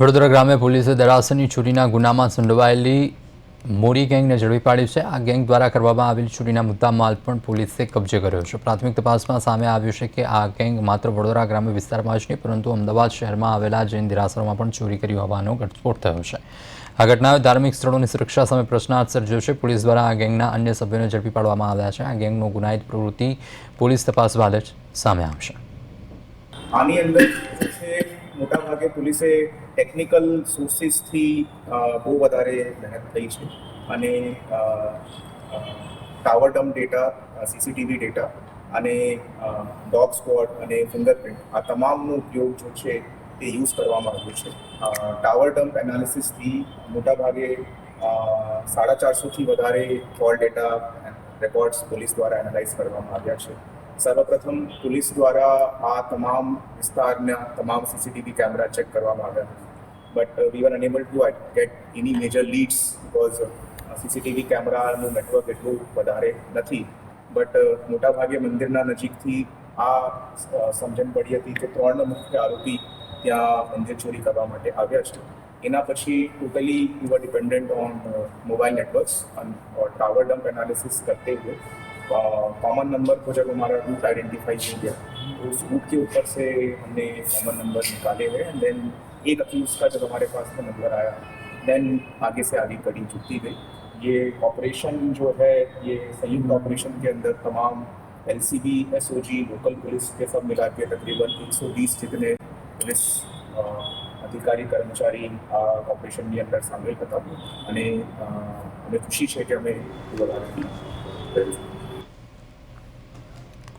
વડોદરા ગ્રામે પોલીસે દરાસની ચોરીના ગુનામાં સંડવાયેલી મોરી ગેંગને ઝડપી પાડ્યું છે આ ગેંગ દ્વારા કરવામાં આવેલી ચોરીના માલ પણ પોલીસે કબજે કર્યો છે પ્રાથમિક તપાસમાં સામે આવ્યું છે કે આ ગેંગ માત્ર વડોદરા ગ્રામ્ય વિસ્તારમાં જ નહીં પરંતુ અમદાવાદ શહેરમાં આવેલા જૈન દેરાસરોમાં પણ ચોરી કરી હોવાનો ઘટસ્ફોટ થયો છે આ ઘટનાએ ધાર્મિક સ્થળોની સુરક્ષા સામે પ્રશ્નાર્થ સર્જ્યો છે પોલીસ દ્વારા આ ગેંગના અન્ય સભ્યોને ઝડપી પાડવામાં આવ્યા છે આ ગેંગનો ગુનાહિત પ્રવૃત્તિ પોલીસ તપાસ બાદ જ સામે આવશે આની અંદર છે મોટાભાગે પોલીસે ટેકનિકલ સોર્સિસથી બહુ વધારે મહેનત થઈ છે અને tower dump data CCTV data અને ડોગ સ્કોડ અને ફિંગરપ્રિન્ટ આ તમામનો ઉપયોગ જો છે તે યુઝ કરવામાં આવ્યો છે ટાવર ડમ્પ એનાલિસિસથી મોટાભાગે સાડા ચારસોથી વધારે કોલ ડેટા રેકોર્ડ્સ પોલીસ દ્વારા એનાલાઇઝ કરવામાં આવ્યા છે સૌપ્રથમ પોલીસ દ્વારા આ તમામ વિસ્તારના તમામ સીસીટીવી કેમેરા ચેક કરવામાં આવ્યા but we were unable to get any major leads because CCTV camera or network એટલું પધારે નથી બટ uh, મોટા ભાગે મંદિરના નજીકથી આ સમજેન બડી હતી કે તોડ નમુખ કે આરોપી ત્યાં મંગે ચોરી કરવા માટે આવ્યા છે એના પછી કુલલી ever dependent on mobile networks or tower dump analysis کرتے હુ कॉमन नंबर को जब हमारा रूट आइडेंटिफाई हो गया तो उस रूट के ऊपर से हमने कॉमन नंबर निकाले हुए एंड देन एक अक्यूज का जब हमारे पास में नंबर आया देन आगे से आगे कड़ी जुटती गई ये ऑपरेशन जो है ये संयुक्त ऑपरेशन के अंदर तमाम L C B S O G local police के सब मिला के तकरीबन एक सौ बीस जितने पुलिस अधिकारी कर्मचारी ऑपरेशन के अंदर शामिल હતા खुशी है कि हमें કે रहे हैं